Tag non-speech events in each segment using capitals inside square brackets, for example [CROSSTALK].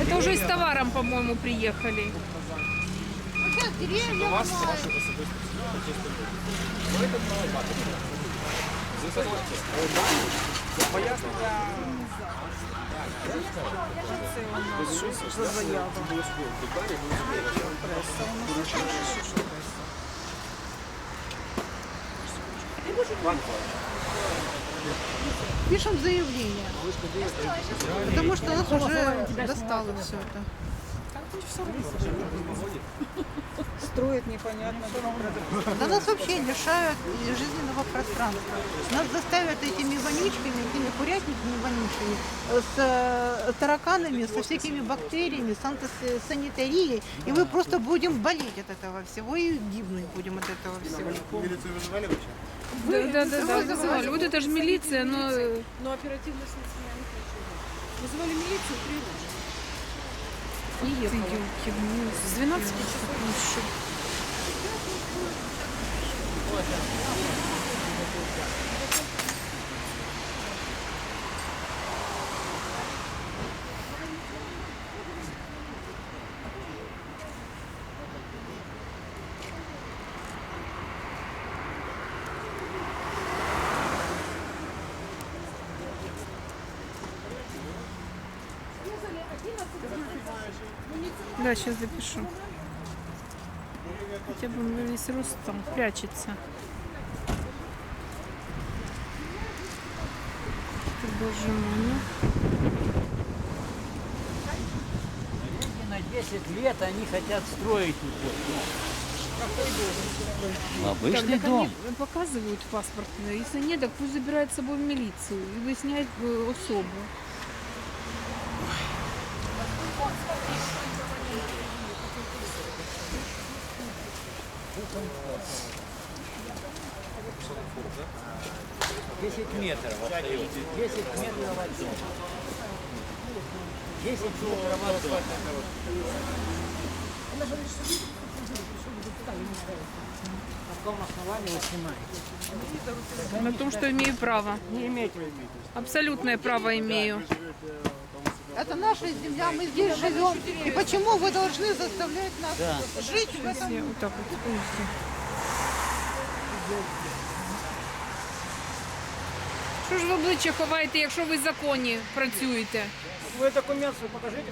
Это уже с товаром, по-моему, приехали. Деревья вас пояснення. Пишем заявление. Потому что нас уже достало все это. [LAUGHS] Строят непонятно. Да нас вообще лишают жизненного пространства. Нас заставят этими вонючками, этими курятниками вонючими, э, с э, тараканами, со всякими бактериями, с антисанитарией. И мы просто будем болеть от этого всего и гибнуть будем от этого всего. Міліцію визивали вообще? Да, да, да, да, вызывали. Вот это же милиция, но э, Но оперативно следствие не хочу. Вызывали милицию, приехали. приехала. Ну, С 12 часов еще. Да, сейчас запишу. Хотя бы он весь рост там прячется. Ты, Боже мой, ну. На 10 лет они хотят строить тут. Обычный так дом. они показывают паспорт. Если нет, так пусть забирает с собой в милицию и выясняет э, особу. Десять метров остается. 10 метров от дома. 10 метров от дома. На каком основании вы снимаете? На том, что имею право. Не имеете. Абсолютное право имею. Это наша земля, мы здесь живем. И почему вы должны заставлять нас Да. жить в этом? Я вот так вот. подожди. Що ж ви обличчя ховаєте, якщо ви в законі працюєте? Вы документ свой покажите.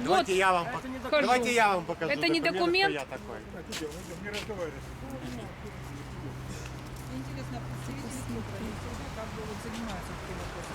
Давайте я вам покажу. Хожу. Давайте я вам покажу. Это не документы, документ? кто я такой. Интересно, представители Украины, как бы вот занимаются таким вопросом.